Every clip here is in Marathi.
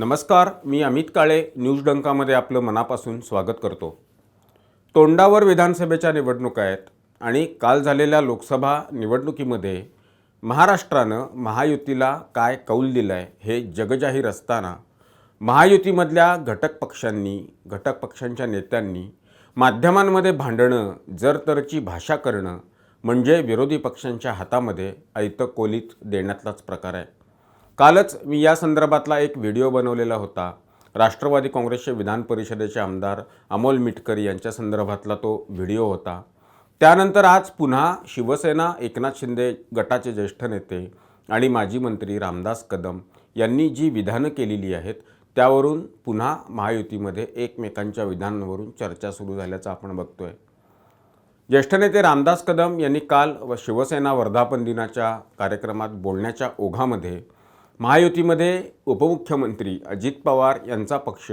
नमस्कार मी अमित काळे न्यूज डंकामध्ये आपलं मनापासून स्वागत करतो. तोंडावर विधानसभेच्या निवडणुका आहेत आणि काल झालेल्या लोकसभा निवडणुकीमध्ये महाराष्ट्रानं महायुतीला काय कौल दिलं आहे हे जगजाहीर असताना महायुतीमधल्या घटक पक्षांनी घटक पक्षांच्या नेत्यांनी माध्यमांमध्ये भांडणं जरतरची भाषा करणं म्हणजे विरोधी पक्षांच्या हातामध्ये ऐतकोलीत देण्यातलाच प्रकार आहे. कालच मी या संदर्भातला एक व्हिडिओ बनवलेला होता. राष्ट्रवादी काँग्रेसचे विधान परिषदेचे आमदार अमोल मिटकर यांच्या संदर्भातला तो व्हिडिओ होता. त्यानंतर आज पुन्हा शिवसेना एकनाथ शिंदे गटाचे ज्येष्ठ नेते आणि माजी मंत्री रामदास कदम यांनी जी विधानं केलेली आहेत त्यावरून पुन्हा महायुतीमध्ये एकमेकांच्या विधानांवरून चर्चा सुरू झाल्याचं आपण बघतो आहे ज्येष्ठ नेते रामदास कदम यांनी काल व शिवसेना वर्धापन दिनाच्या कार्यक्रमात बोलण्याच्या ओघामध्ये महायुतीमध्ये उपमुख्यमंत्री अजित पवार यांचा पक्ष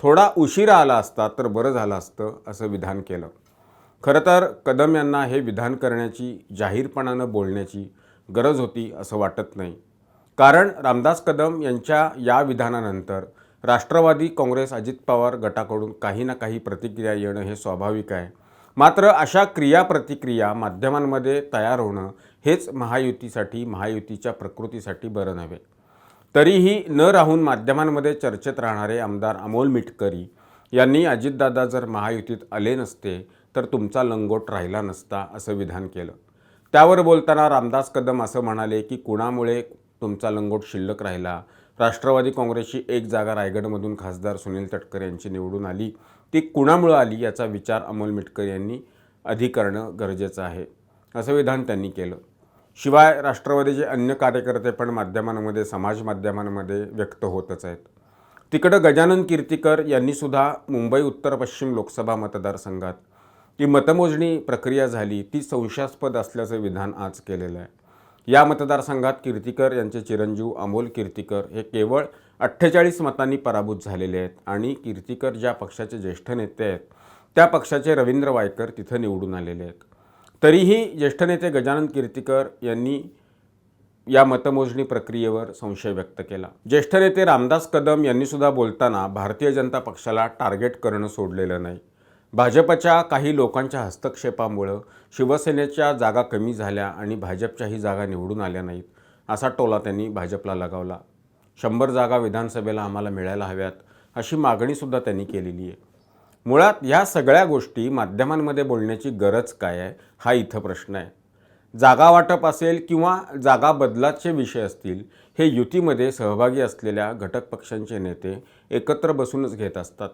थोडा उशिरा आला असता तर बरं झालं असतं असं विधान केलं. खरं तर कदम यांना हे विधान करण्याची जाहीरपणानं बोलण्याची गरज होती असं वाटत नाही. कारण रामदास कदम यांच्या या विधानानंतर राष्ट्रवादी काँग्रेस अजित पवार गटाकडून काही ना काही प्रतिक्रिया येणं हे स्वाभाविक आहे. मात्र अशा क्रिया प्रतिक्रिया माध्यमांमध्ये तयार होणं हेच महायुतीसाठी महायुतीच्या प्रकृतीसाठी बरं नव्हे. तरीही न राहून माध्यमांमध्ये चर्चेत राहणारे आमदार अमोल मिटकरी यांनी अजितदादा जर महायुतीत आले नसते तर तुमचा लंगोट राहिला नसता असं विधान केलं. त्यावर बोलताना रामदास कदम असं म्हणाले की कुणामुळे तुमचा लंगोट शिल्लक राहिला? राष्ट्रवादी काँग्रेसची एक जागा रायगडमधून खासदार सुनील तटकरे यांची निवडून आली. ती कुणामुळं आली याचा विचार अमोल मिटकर यांनी आधी करणं गरजेचं आहे. असं विधान त्यांनी केलं. शिवाय राष्ट्रवादीचे अन्य कार्यकर्ते पण माध्यमांमध्ये समाज माध्यमांमध्ये व्यक्त होतच आहेत. तिकडं गजानन कीर्तीकर यांनीसुद्धा मुंबई उत्तर पश्चिम लोकसभा मतदारसंघात. ती मतमोजणी प्रक्रिया झाली ती संशयास्पद असल्याचं विधान आज केलेलं आहे. या मतदारसंघात कीर्तीकर यांचे चिरंजीव अमोल कीर्तीकर हे केवळ अठ्ठेचाळीस मतांनी पराभूत झालेले आहेत आणि कीर्तीकर ज्या पक्षाचे ज्येष्ठ नेते आहेत त्या पक्षाचे रवींद्र वायकर तिथं निवडून आलेले आहेत. तरीही ज्येष्ठ नेते गजानन कीर्तिकर यांनी या मतमोजणी प्रक्रियेवर संशय व्यक्त केला. ज्येष्ठ नेते रामदास कदम यांनीसुद्धा बोलताना भारतीय जनता पक्षाला टार्गेट करणं सोडलेलं नाही. भाजपच्या काही लोकांच्या हस्तक्षेपामुळं शिवसेनेच्या जागा कमी झाल्या आणि भाजपच्याही जागा निवडून आल्या नाहीत असा टोला त्यांनी भाजपला लगावला. शंभर जागा विधानसभेला आम्हाला मिळायला हव्यात अशी मागणीसुद्धा त्यांनी केलेली आहे. मुळात ह्या सगळ्या गोष्टी माध्यमांमध्ये बोलण्याची गरज काय आहे हा इथं प्रश्न आहे. जागा वाटप असेल किंवा जागा बदलाचे विषय असतील हे युतीमध्ये सहभागी असलेल्या घटक पक्षांचे नेते एकत्र बसूनच घेत असतात.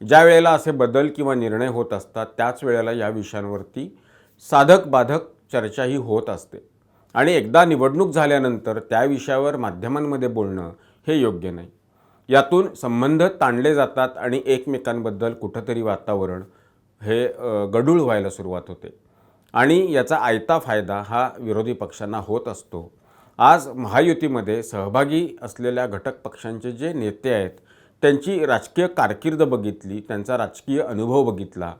ज्या वेळेला असे बदल किंवा निर्णय होत असतात त्याच वेळेला या विषयांवरती साधक बाधक चर्चाही होत असते. आणि एकदा निवडणूक झाल्यानंतर त्या विषयावर माध्यमांमध्ये बोलणं हे योग्य नाही. यातून संबंध ताणले जातात आणि एकमेकांबद्दल कुठंतरी वातावरण हे गडूळ गढूळ व्हायला सुरुवात होते. आणि याचा आयता फायदा हा विरोधी पक्षांना होत असतो. आज महायुतीमध्ये सहभागी असलेल्या घटक पक्षांचे जे नेते आहेत त्यांची राजकीय कारकीर्द बघितली त्यांचा राजकीय अनुभव बघितला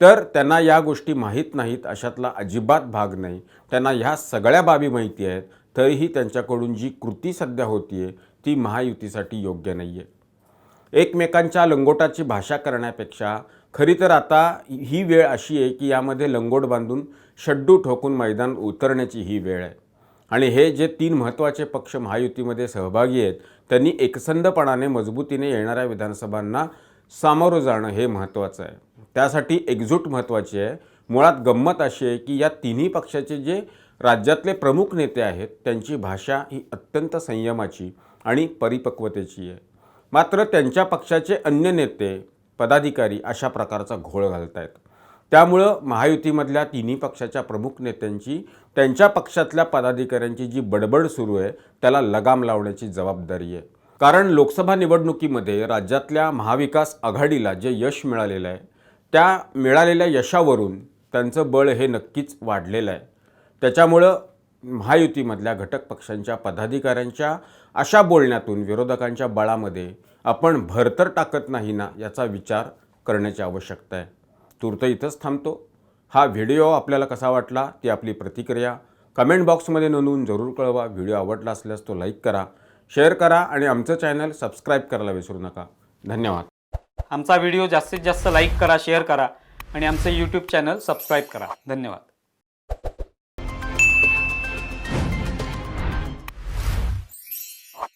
तर त्यांना या गोष्टी माहीत नाहीत अशातला अजिबात भाग नाही. त्यांना ह्या सगळ्या बाबी माहिती आहेत. तरीही त्यांच्याकडून जी कृती सध्या होतीये ती महायुतीसाठी योग्य नाही आहे एकमेकांच्या लंगोटाची भाषा करण्यापेक्षा खरी तर आता ही वेळ अशी आहे की यामध्ये लंगोट बांधून शड्डू ठोकून मैदान उतरण्याची ही वेळ आहे. आणि हे जे तीन महत्त्वाचे पक्ष महायुतीमध्ये सहभागी आहेत त्यांनी एकसंधपणाने मजबूतीने येणाऱ्या विधानसभांना सामोरं जाणं हे महत्त्वाचं आहे. त्यासाठी एकजूट महत्त्वाची आहे. मुळात गंमत अशी आहे की या तिन्ही पक्षाचे जे राज्यातले प्रमुख नेते आहेत त्यांची भाषा ही अत्यंत संयमाची आणि परिपक्वतेची आहे. मात्र त्यांच्या पक्षाचे अन्य नेते पदाधिकारी अशा प्रकारचा घोळ घालत आहेत त्यामुळं महायुतीमधल्या तिन्ही पक्षाच्या प्रमुख नेत्यांची त्यांच्या पक्षातल्या पदाधिकाऱ्यांची जी बडबड सुरू आहे त्याला लगाम लावण्याची जबाबदारी आहे. कारण लोकसभा निवडणुकीमध्ये राज्यातल्या महाविकास आघाडीला जे यश मिळालेलं आहे त्या मिळालेल्या यशावरून त्यांचं बळ हे नक्कीच वाढलेलं आहे. त्याच्यामुळं महायुतीमधल्या घटक पक्षांच्या पदाधिकाऱ्यांच्या अशा बोलण्यातून विरोधकांच्या बळामध्ये आपण भरतर टाकत नाही ना याचा विचार करण्याची आवश्यकता आहे. तूर्त इथंच थांबतो. हा व्हिडिओ आपल्याला कसा वाटला ती आपली प्रतिक्रिया कमेंट बॉक्समध्ये नोंदवून जरूर कळवा. व्हिडिओ आवडला असल्यास तो लाईक करा शेअर करा आणि आमचं चॅनल सबस्क्राईब करायला विसरू नका. धन्यवाद. आमचा व्हिडिओ जास्तीत जास्त लाईक करा शेअर करा आणि आमचं यूट्यूब चॅनल सबस्क्राईब करा. धन्यवाद.